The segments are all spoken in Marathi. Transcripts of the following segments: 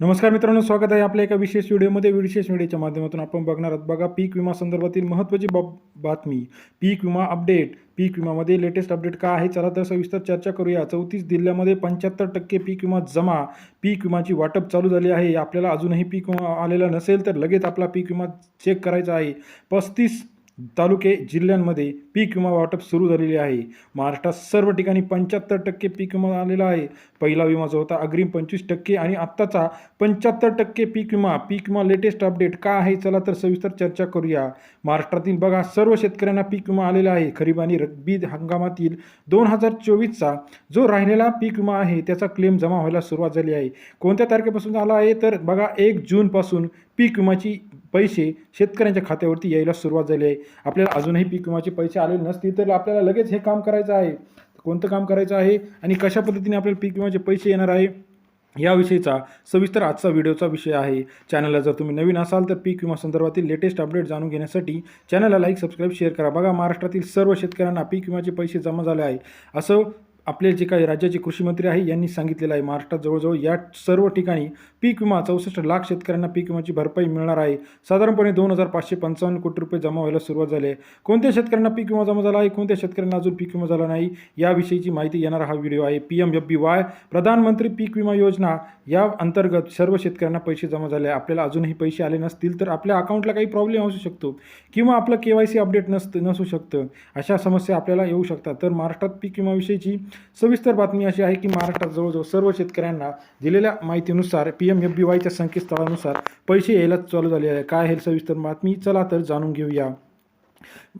नमस्कार मित्रांनो स्वागत आहे आपल्या एका विशेष व्हिडिओमध्ये. विशेष व्हिडिओच्या माध्यमातून आपण बघणार आहोत बघा पीक विमा संदर्भातील महत्त्वाची बाब बातमी. पीक विमा अपडेट. पीक विमामध्ये लेटेस्ट अपडेट का आहे? चला तर सविस्तर चर्चा करूया. चौतीस जिल्ह्यामध्ये पंच्याहत्तर टक्के पीक विमा जमा. पीक विमाची वाटप चालू झाली आहे. आपल्याला अजूनही पीक विमा आलेला नसेल तर लगेच आपला पीक विमा चेक करायचा आहे. पस्तीस तालुके जिल्ह्यांमध्ये पीक विमा वाटप सुरू झालेले आहे. महाराष्ट्रात सर्व ठिकाणी पंच्याहत्तर टक्के पीक विमा आलेला आहे. पहिला विमा जो होता अग्रिम पंचवीस टक्के आणि आत्ताचा पंच्याहत्तर टक्के पीक विमा. पीक विमा लेटेस्ट अपडेट का आहे चला तर सविस्तर चर्चा करूया. महाराष्ट्रातील बघा सर्व शेतकऱ्यांना पीक विमा आलेला आहे. खरीप आणि रब्बी हंगामातील दोन हजार चोवीसचा जो राहिलेला पीक विमा आहे त्याचा क्लेम जमा व्हायला सुरुवात झाली आहे. कोणत्या तारखेपासून आला आहे? तर बघा एक जूनपासून पीक विमाची पैसे शेतकऱ्यांच्या खात्यावरती यायला सुरुवात झाली आहे. आपल्याला अजूनही पीक विमाचे पैसे आलेले नसतील तर आपल्याला लगेच हे काम करायचं आहे. कोणतं काम करायचं आहे आणि कशा पद्धतीने आपल्याला पीक विमाचे पैसे येणार आहे याविषयीचा सविस्तर आजचा व्हिडिओचा विषय आहे. चॅनलला जर तुम्ही नवीन असाल तर पीक विमा संदर्भातील लेटेस्ट अपडेट जाणून घेण्यासाठी चॅनलला लाईक सबस्क्राईब शेअर करा. बघा महाराष्ट्रातील सर्व शेतकऱ्यांना पीक विम्याचे पैसे जमा झाले आहे. असं आपले जे काही राज्याचे कृषी मंत्री आहे यांनी सांगितलेलं आहे महाराष्ट्रात जवळजवळ या सर्व ठिकाणी पीक विमा चौसष्ट लाख शेतकऱ्यांना पीक विमाची भरपाई मिळणार आहे. साधारणपणे दोन हजार पाचशे पंचावन्न कोटी रुपये जमा व्हायला सुरुवात झाली आहे. कोणत्या शेतकऱ्यांना पीक विमा जमा झाला आहे? कोणत्या शेतकऱ्यांना अजून पीक विमा झाला नाही? याविषयीची माहिती येणारा हा व्हिडिओ आहे. P M F B Y प्रधानमंत्री पीक विमा योजना या अंतर्गत सर्व शेतकऱ्यांना पैसे जमा झाले आपल्याला अजूनही पैसे आले नसतील तर आपल्या अकाउंटला काही प्रॉब्लेम असू शकतो किंवा आपलं के वाय सी अपडेट नसतं नसू शकतं. अशा समस्या आपल्याला येऊ शकतात. तर महाराष्ट्रात पीक विमाविषयीची सविस्तर बातमी अशी आहे की महाराष्ट्रात जवळजवळ सर्व शेतकऱ्यांना दिलेल्या माहितीनुसार पी एम एफ बी वायच्या संकेतस्थळानुसार पैसे यायला चालू झाले आहे. काय हे सविस्तर बातमी? चला तर जाणून घेऊया.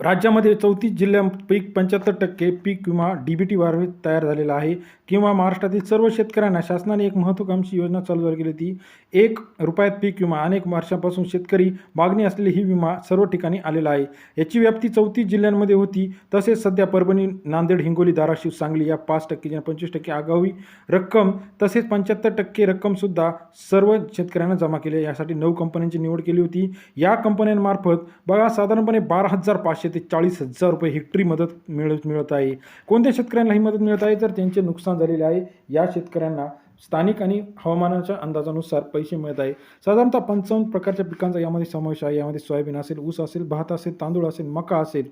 राज्यामध्ये चौतीस जिल्ह्यांपैकी पंच्याहत्तर टक्के पीक विमा डी बी टी वारवे तयार झालेला आहे किंवा महाराष्ट्रातील सर्व शेतकऱ्यांना शासनाने एक महत्त्वाकांक्षी योजना चालू झाली गेली ती एक रुपयात पीक विमा अनेक वर्षांपासून शेतकरी मागणी असलेली ही विमा सर्व ठिकाणी आलेला आहे. याची व्याप्ती चौतीस जिल्ह्यांमध्ये होती. तसेच सध्या परभणी नांदेड हिंगोली धाराशिव सांगली या पाच टक्के ज्या पंचवीस टक्के आगावी रक्कम तसेच पंच्याहत्तर टक्के रक्कमसुद्धा सर्व शेतकऱ्यांना जमा केली आहे. यासाठी नऊ कंपन्यांची निवड केली होती. या कंपन्यांमार्फत बघा साधारणपणे बारा हजार पाचशे ते चाळीस हजार रुपये हेक्टरी मदत मिळत मिळत आहे. कोणत्या शेतकऱ्यांना ही मदत मिळत आहे? तर त्यांचे नुकसान झालेले आहे. या शेतकऱ्यांना स्थानिक आणि हवामानाच्या अंदाजानुसार पैसे मिळत आहे. साधारणतः पंचावन्न प्रकारच्या पिकांचा यामध्ये समावेश आहे. यामध्ये सोयाबीन असेल ऊस असेल भात असेल तांदूळ असेल मका असेल.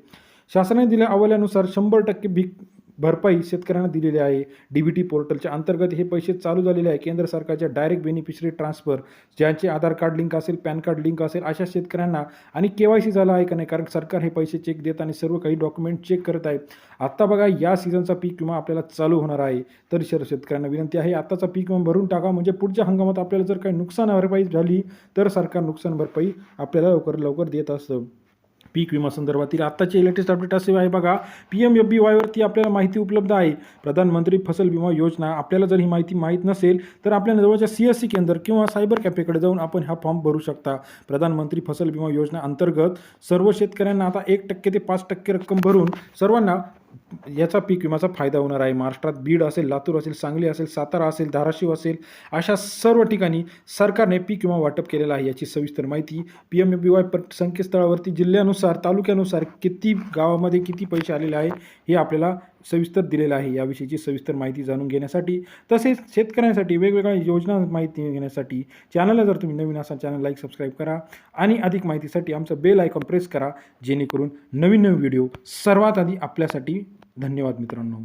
शासनाने दिल्या अहवाल्यानुसार शंभर टक्के भीक भरपाई शेतकऱ्यांना दिलेली आहे. डी बी टी पोर्टलच्या अंतर्गत हे पैसे चालू झालेले आहे. केंद्र सरकारच्या डायरेक्ट बेनिफिशरी ट्रान्सफर ज्यांचे आधार कार्ड लिंक असेल पॅन कार्ड लिंक असेल अशा शेतकऱ्यांना आणि के वाय सी झाला आहे का नाही? कारण सरकार हे पैसे चेक देत आणि सर्व काही डॉक्युमेंट चेक करत आहे. आत्ता बघा या सीझनचा पीक विमा आपल्याला चालू होणार आहे. तर शर शेतकऱ्यांना विनंती आहे आत्ताचा पीक विमा भरून टाका. म्हणजे पुढच्या हंगामात आपल्याला जर काही नुकसान भरपाई झाली तर सरकार नुकसान भरपाई आपल्याला लवकर लवकर देत असतं. पीक विमा संदर्भातील आत्ताचे लेटेस्ट अपडेट असे आहे बघा. पी एम एफ बी वायवरती आपल्याला माहिती उपलब्ध आहे. प्रधानमंत्री फसल विमा योजना आपल्याला जर ही माहिती माहीत नसेल तर आपल्या जवळच्या सी एस सी केंद्र किंवा सायबर कॅफेकडे जाऊन आपण हा फॉर्म भरू शकता. प्रधानमंत्री फसल विमा योजना अंतर्गत सर्व शेतकऱ्यांना आता एक टक्के ते पाच टक्के रक्कम भरून सर्वांना याचा पीक विमाचा फायदा होणार आहे. महाराष्ट्रात बीड असेल लातूर असेल सांगली असेल सातारा असेल धाराशिव असेल अशा सर्व ठिकाणी सरकारने पीक विमा वाटप केलेला आहे याची सविस्तर माहिती पी एम बी वाय संकेतस्थळावरती जिल्ह्यानुसार तालुक्यानुसार किती गावामध्ये किती पैसे आलेले आहे हे आपल्याला सविस्तर दिलेलं आहे. याविषयीची सविस्तर माहिती जाणून घेण्यासाठी तसेच शेतकऱ्यांसाठी वेगवेगळ्या योजना माहिती घेण्यासाठी चॅनलला जर तुम्ही नवीन असाल चॅनल लाईक सबस्क्राईब करा आणि अधिक माहितीसाठी आमचं बेल आयकॉन प्रेस करा जेणेकरून नवीन नवीन व्हिडिओ सर्वात आधी आपल्यासाठी. धन्यवाद मित्रांनो.